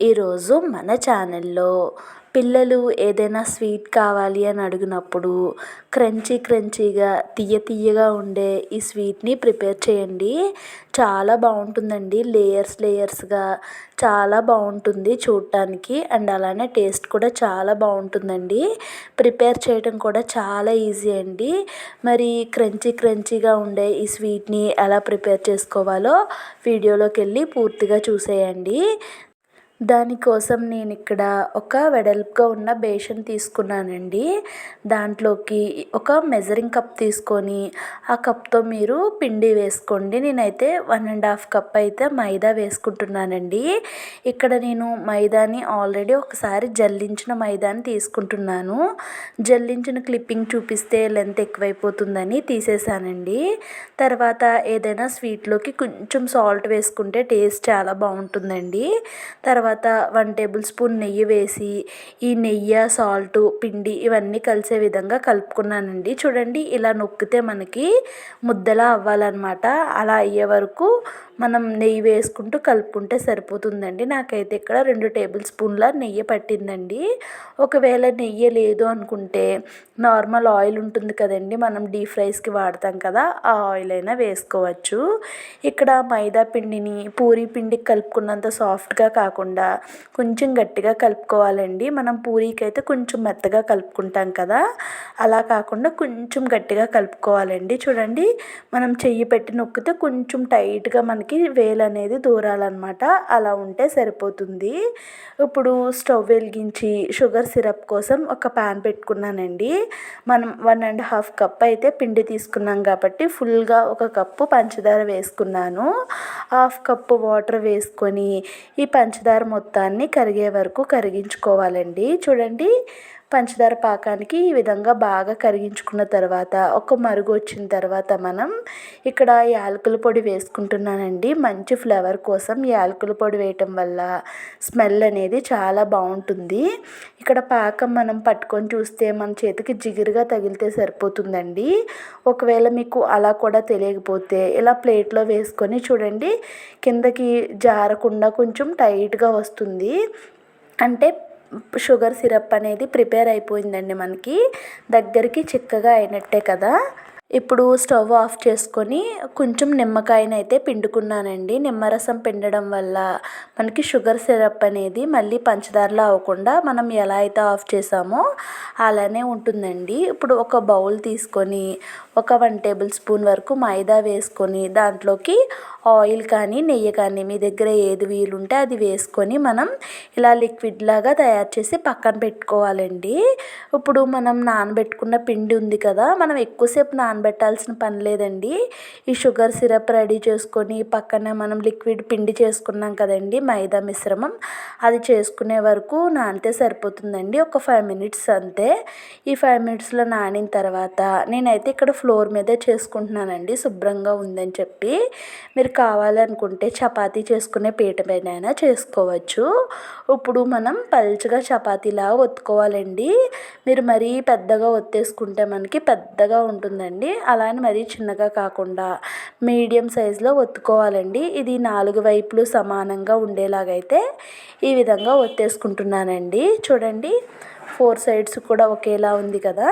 ఈరోజు మన ఛానల్లో పిల్లలు ఏదైనా స్వీట్ కావాలి అని అడిగినప్పుడు క్రంచీ క్రంచీగా తియ్య తియ్యగా ఉండే ఈ స్వీట్ని ప్రిపేర్ చేయండి. చాలా బాగుంటుందండి. లేయర్స్ లేయర్స్గా చాలా బాగుంటుంది చూడటానికి అండ్ అలానే టేస్ట్ కూడా చాలా బాగుంటుందండి. ప్రిపేర్ చేయడం కూడా చాలా ఈజీ అండి. మరి క్రంచీ క్రంచీగా ఉండే ఈ స్వీట్ని ఎలా ప్రిపేర్ చేసుకోవాలో వీడియోలోకి వెళ్ళి పూర్తిగా చూసేయండి. దానికోసం నేను ఇక్కడ ఒక వెడల్పుగా ఉన్న బేషన్ తీసుకున్నానండి. దాంట్లోకి ఒక మెజరింగ్ కప్ తీసుకొని ఆ కప్తో మీరు పిండి వేసుకోండి. నేనైతే వన్ అండ్ హాఫ్ కప్ అయితే మైదా వేసుకుంటున్నానండి. ఇక్కడ నేను మైదాని ఆల్రెడీ ఒకసారి జల్లించిన మైదాని తీసుకుంటున్నాను. జల్లించిన క్లిప్పింగ్ చూపిస్తే లెంత్ ఎక్కువైపోతుందని తీసేసానండి. తర్వాత ఏదైనా స్వీట్లోకి కొంచెం సాల్ట్ వేసుకుంటే టేస్ట్ చాలా బాగుంటుందండి. తర్వాత తర్వాత వన్ టేబుల్ స్పూన్ నెయ్యి వేసి ఈ నెయ్యి సాల్ట్ పిండి ఇవన్నీ కలిసే విధంగా కలుపుకున్నానండి. చూడండి ఇలా నొక్కితే మనకి ముద్దలా అవ్వాలన్నమాట. అలా అయ్యే వరకు మనం నెయ్యి వేసుకుంటూ కలుపుకుంటే సరిపోతుందండి. నాకైతే ఇక్కడ రెండు టేబుల్ స్పూన్ల నెయ్యి పట్టిందండి. ఒకవేళ నెయ్యి లేదు అనుకుంటే నార్మల్ ఆయిల్ ఉంటుంది కదండి మనం డీప్ ఫ్రైస్కి వాడతాం కదా ఆ ఆయిల్ అయినా వేసుకోవచ్చు. ఇక్కడ మైదా పిండిని పూరి పిండికి కలుపుకున్నంత సాఫ్ట్గా కాకుండా కొంచెం గట్టిగా కలుపుకోవాలండి. మనం పూరీకి అయితే కొంచెం మెత్తగా కలుపుకుంటాం కదా. అలా కాకుండా కొంచెం గట్టిగా కలుపుకోవాలండి. చూడండి మనం చెయ్యి పెట్టి నొక్కితే కొంచెం టైట్గా మనకి మనకి వేలు అనేది దూరాలన్నమాట. అలా ఉంటే సరిపోతుంది. ఇప్పుడు స్టవ్ వెలిగించి షుగర్ సిరప్ కోసం ఒక ప్యాన్ పెట్టుకున్నానండి. మనం వన్ అండ్ హాఫ్ కప్ అయితే పిండి తీసుకున్నాం కాబట్టి ఫుల్గా ఒక కప్పు పంచదార వేసుకున్నాను. హాఫ్ కప్పు వాటర్ వేసుకొని ఈ పంచదార మొత్తాన్ని కరిగే వరకు కరిగించుకోవాలండి. చూడండి పంచదార పాకానికి ఈ విధంగా బాగా కరిగించుకున్న తర్వాత ఒక మరుగు వచ్చిన తర్వాత మనం ఇక్కడ యాలకుల పొడి వేసుకుంటున్నానండి. మంచి ఫ్లేవర్ కోసం యాలకుల పొడి వేయటం వల్ల స్మెల్ అనేది చాలా బాగుంటుంది. ఇక్కడ పాకం మనం పట్టుకొని చూస్తే మన చేతికి జిగురుగా తగిలితే సరిపోతుందండి. ఒకవేళ మీకు అలా కూడా తెలియకపోతే ఇలా ప్లేట్లో వేసుకొని చూడండి. కిందకి జారకుండా కొంచెం టైట్గా వస్తుంది. అంటే షుగర్ సిరప్ అనేది ప్రిపేర్ అయిపోయిందండి మనకి. దగ్గరికి చిక్కగా అయినట్టే కదా. ఇప్పుడు స్టవ్ ఆఫ్ చేసుకొని కొంచెం నిమ్మకాయనైతే పిండుకున్నానండి. నిమ్మరసం పిండడం వల్ల మనకి షుగర్ సిరప్ అనేది మళ్ళీ పంచదారలో అవ్వకుండా మనం ఎలా అయితే ఆఫ్ చేసామో అలానే ఉంటుందండి. ఇప్పుడు ఒక బౌల్ తీసుకొని ఒక వన్ టేబుల్ స్పూన్ వరకు మైదా వేసుకొని దాంట్లోకి ఆయిల్ కానీ నెయ్యి కానీ మీ దగ్గర ఏది వీలుంటే అది వేసుకొని మనం ఇలా లిక్విడ్ లాగా తయారు చేసి పక్కన పెట్టుకోవాలండి. ఇప్పుడు మనం నానబెట్టుకున్న పిండి ఉంది కదా మనం ఎక్కువసేపు నానబెట్టాల్సిన పని లేదండి. ఈ షుగర్ సిరప్ రెడీ చేసుకొని పక్కన మనం లిక్విడ్ పిండి చేసుకున్నాం కదండి మైదా మిశ్రమం. అది చేసుకునే వరకు నానితే సరిపోతుందండి ఒక ఫైవ్ మినిట్స్ అంతే. ఈ ఫైవ్ మినిట్స్లో నానిన తర్వాత నేనైతే ఇక్కడ ఫ్లోర్ మీదే చేసుకుంటున్నానండి శుభ్రంగా ఉందని చెప్పి. మీరు కావాలనుకుంటే చపాతీ చేసుకునే పీట పైన చేసుకోవచ్చు. ఇప్పుడు మనం పల్చగా చపాతీలా ఒత్తుకోవాలండి. మీరు మరీ పెద్దగా ఒత్తేసుకుంటే మనకి పెద్దగా ఉంటుందండి. అలానే మరీ చిన్నగా కాకుండా మీడియం సైజులో ఒత్తుకోవాలండి. ఇది నాలుగు వైపులు సమానంగా ఉండేలాగైతే ఈ విధంగా ఒత్తేసుకుంటున్నానండి. చూడండి ఫోర్ సైడ్స్ కూడా ఒకేలా ఉంది కదా.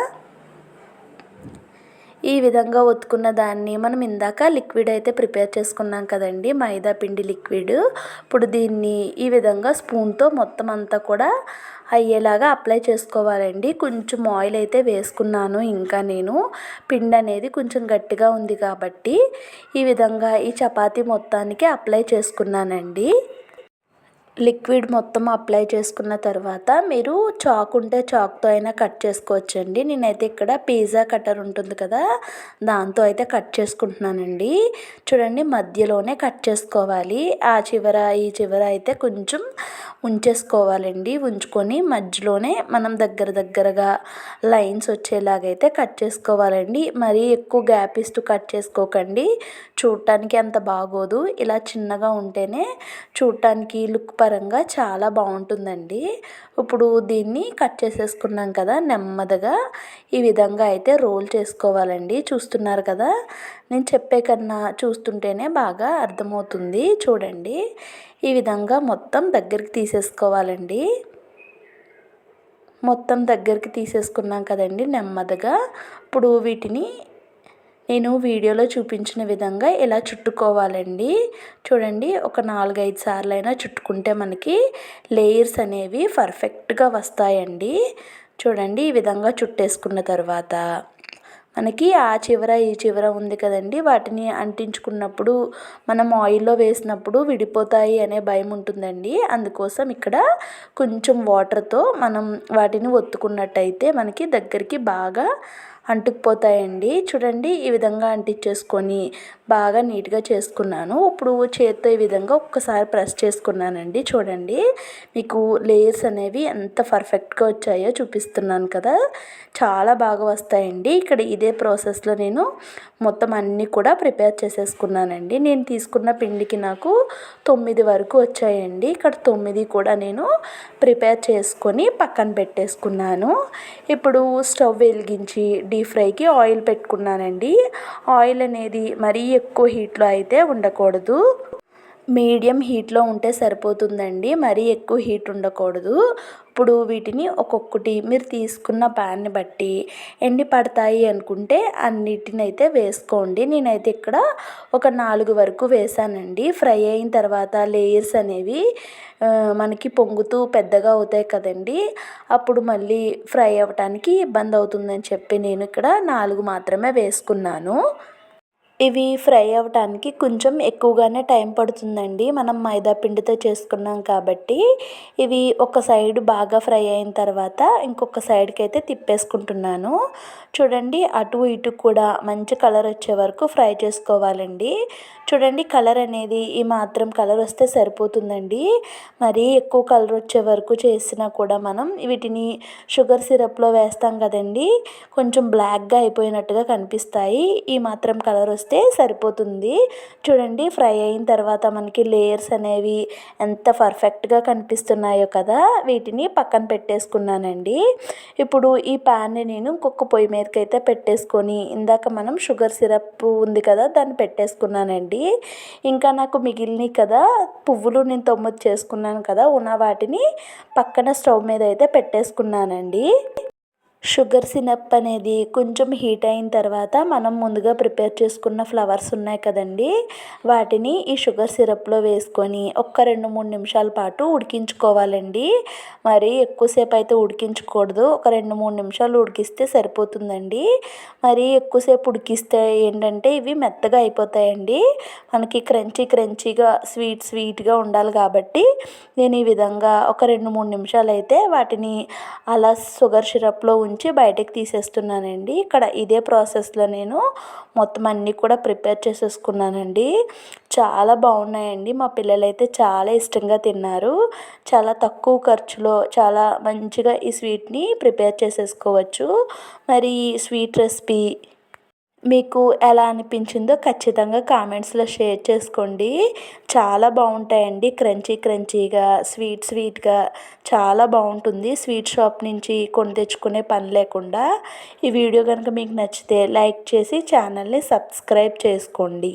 ఈ విధంగా ఒత్తుకున్న దాన్ని మనం ఇందాక లిక్విడ్ అయితే ప్రిపేర్ చేసుకున్నాం కదండి మైదా పిండి లిక్విడ్. ఇప్పుడు దీన్ని ఈ విధంగా స్పూన్తో మొత్తం అంతా కూడా అయ్యేలాగా అప్లై చేసుకోవాలండి. కొంచెం ఆయిల్ అయితే వేసుకున్నాను ఇంకా నేను. పిండి అనేది కొంచెం గట్టిగా ఉంది కాబట్టి ఈ విధంగా ఈ చపాతీ మొత్తానికి అప్లై చేసుకున్నానండి. లిక్విడ్ మొత్తం అప్లై చేసుకున్న తర్వాత మీరు చాక్ ఉంటే చాక్తో అయినా కట్ చేసుకోవచ్చండి. నేనైతే ఇక్కడ పిజ్జా కట్టర్ ఉంటుంది కదా దాంతో అయితే కట్ చేసుకుంటున్నానండి. చూడండి మధ్యలోనే కట్ చేసుకోవాలి. ఆ చివర ఈ చివర అయితే కొంచెం ఉంచేసుకోవాలండి. ఉంచుకొని మధ్యలోనే మనం దగ్గర దగ్గరగా లైన్స్ వచ్చేలాగైతే కట్ చేసుకోవాలండి. మరీ ఎక్కువ గ్యాప్ ఇస్తూ కట్ చేసుకోకండి. చూడటానికి అంత బాగోదు. ఇలా చిన్నగా ఉంటేనే చూడటానికి లుక్ పరంగా చాలా బాగుంటుందండి. ఇప్పుడు దీన్ని కట్ చేసేసుకున్నాం కదా నెమ్మదిగా. ఈ విధంగా అయితే రోల్ చేసుకోవాలండి. చూస్తున్నారు కదా? నేను చెప్పే కన్నా చూస్తుంటేనే బాగా అర్థమవుతుంది. చూడండి. ఈ విధంగా మొత్తం దగ్గరికి తీసేసుకోవాలండి. మొత్తం దగ్గరికి తీసేసుకున్నాం కదండి నెమ్మదిగా. ఇప్పుడు వీటిని నేను వీడియోలో చూపించిన విధంగా ఇలా చుట్టుకోవాలండి. చూడండి ఒక నాలుగైదు సార్లు అయినా చుట్టుకుంటే మనకి లేయర్స్ అనేవి పర్ఫెక్ట్గా వస్తాయండి. చూడండి ఈ విధంగా చుట్టేసుకున్న తర్వాత మనకి ఆ చివర ఈ చివర ఉంది కదండి. వాటిని అంటించుకున్నప్పుడు మనం ఆయిల్లో వేసినప్పుడు విడిపోతాయి అనే భయం ఉంటుందండి. అందుకోసం ఇక్కడ కొంచెం వాటర్తో మనం వాటిని ఒత్తుకున్నట్టయితే మనకి దగ్గరికి బాగా అంటుకుపోతాయండి. చూడండి ఈ విధంగా అంటించేసుకొని బాగా నీట్గా చేసుకున్నాను. ఇప్పుడు చేత్తో ఈ విధంగా ఒక్కసారి ప్రెస్ చేసుకున్నానండి. చూడండి. మీకు లేయర్స్ అనేవి ఎంత పర్ఫెక్ట్గా వచ్చాయో చూపిస్తున్నాను కదా. చాలా బాగా వస్తాయండి. ఇక్కడ ఇదే ప్రాసెస్లో నేను మొత్తం అన్నీ కూడా ప్రిపేర్ చేసేసుకున్నానండి. నేను తీసుకున్న పిండికి నాకు తొమ్మిది వరకు వచ్చాయండి. ఇక్కడ తొమ్మిది కూడా నేను ప్రిపేర్ చేసుకొని పక్కన పెట్టేసుకున్నాను. ఇప్పుడు స్టవ్ వెలిగించి డీప్ ఫ్రైకి ఆయిల్ పెట్టుకున్నానండి. ఆయిల్ అనేది మరీ ఎక్కువ హీట్లో అయితే ఉండకూడదు. మీడియం హీట్లో ఉంటే సరిపోతుందండి. మరీ ఎక్కువ హీట్ ఉండకూడదు. ఇప్పుడు వీటిని ఒక్కొక్కటి మీరు తీసుకున్న ప్యాన్ని బట్టి ఎన్ని పడతాయి అనుకుంటే అన్నిటిని అయితే వేసుకోండి. నేనైతే ఇక్కడ ఒక నాలుగు వరకు వేసానండి ఫ్రై అయిన తర్వాత లేయర్స్ అనేవి మనకి పొంగుతూ పెద్దగా అవుతాయి కదండి. అప్పుడు మళ్ళీ ఫ్రై అవ్వటానికి ఇబ్బంది అవుతుందని చెప్పి నేను ఇక్కడ నాలుగు మాత్రమే వేసుకున్నాను. ఇవి ఫ్రై అవ్వటానికి కొంచెం ఎక్కువగానే టైం పడుతుందండి. మనం మైదా పిండితో చేసుకున్నాం కాబట్టి ఇవి ఒక సైడ్ బాగా ఫ్రై అయిన తర్వాత ఇంకొక సైడ్కి అయితే తిప్పేసుకుంటున్నాను. చూడండి అటు ఇటు కూడా మంచి కలర్ వచ్చే వరకు ఫ్రై చేసుకోవాలండి. చూడండి కలర్ అనేది ఈ మాత్రం కలర్ వస్తే సరిపోతుందండి. మరీ ఎక్కువ కలర్ వచ్చే వరకు చేసినా కూడా మనం వీటిని షుగర్ సిరప్లో వేస్తాం కదండి కొంచెం బ్లాక్గా అయిపోయినట్టుగా కనిపిస్తాయి. ఈ మాత్రం కలర్ వస్తే వేస్తే సరిపోతుంది. చూడండి ఫ్రై అయిన తర్వాత మనకి లేయర్స్ అనేవి ఎంత పర్ఫెక్ట్గా కనిపిస్తున్నాయో కదా వీటిని పక్కన పెట్టేసుకున్నానండి. ఇప్పుడు ఈ ప్యాన్ని నేను ఇంకొక పొయ్యి మీదకి అయితే పెట్టేసుకొని ఇందాక మనం షుగర్ సిరప్ ఉంది కదా దాన్ని పెట్టేసుకున్నానండి. ఇంకా నాకు మిగిలినవి కదా పువ్వులు నేను తొమ్మిది చేసుకున్నాను కదా ఉన్న వాటిని పక్కన స్టవ్ మీద అయితే పెట్టేసుకున్నానండి. షుగర్ సినప్ అనేది కొంచెం హీట్ అయిన తర్వాత మనం ముందుగా ప్రిపేర్ చేసుకున్న ఫ్లవర్స్ ఉన్నాయి కదండి. వాటిని ఈ షుగర్ సిరప్లో వేసుకొని ఒక్క రెండు మూడు నిమిషాల పాటు ఉడికించుకోవాలండి. మరి ఎక్కువసేపు అయితే ఉడికించకూడదు. ఒక రెండు మూడు నిమిషాలు ఉడికిస్తే సరిపోతుందండి. మరి ఎక్కువసేపు ఉడికిస్తే ఏంటంటే ఇవి మెత్తగా అయిపోతాయండి. మనకి క్రంచీ క్రంచీగా స్వీట్ స్వీట్గా ఉండాలి కాబట్టి నేను ఈ విధంగా ఒక రెండు మూడు నిమిషాలు అయితే వాటిని అలా షుగర్ సిరప్లో ఉంచి నుంచి బయటకు తీసేస్తున్నానండి. ఇక్కడ ఇదే ప్రాసెస్లో నేను మొత్తం అన్నీ కూడా ప్రిపేర్ చేసేసుకున్నానండి. చాలా బాగున్నాయండి. మా పిల్లలైతే చాలా ఇష్టంగా తిన్నారు. చాలా తక్కువ ఖర్చులో చాలా మంచిగా ఈ స్వీట్ని ప్రిపేర్ చేసేసుకోవచ్చు. మరి ఈ స్వీట్ రెసిపీ మీకు ఎలా అనిపించిందో ఖచ్చితంగా కామెంట్స్లో షేర్ చేసుకోండి. చాలా బాగుంటాయండి. క్రంచీ క్రంచీగా స్వీట్ స్వీట్గా చాలా బాగుంటుంది. స్వీట్ షాప్ నుంచి కొని తెచ్చుకునే పని లేకుండా. ఈ వీడియో కనుక మీకు నచ్చితే లైక్ చేసి ఛానల్ని సబ్స్క్రైబ్ చేసుకోండి.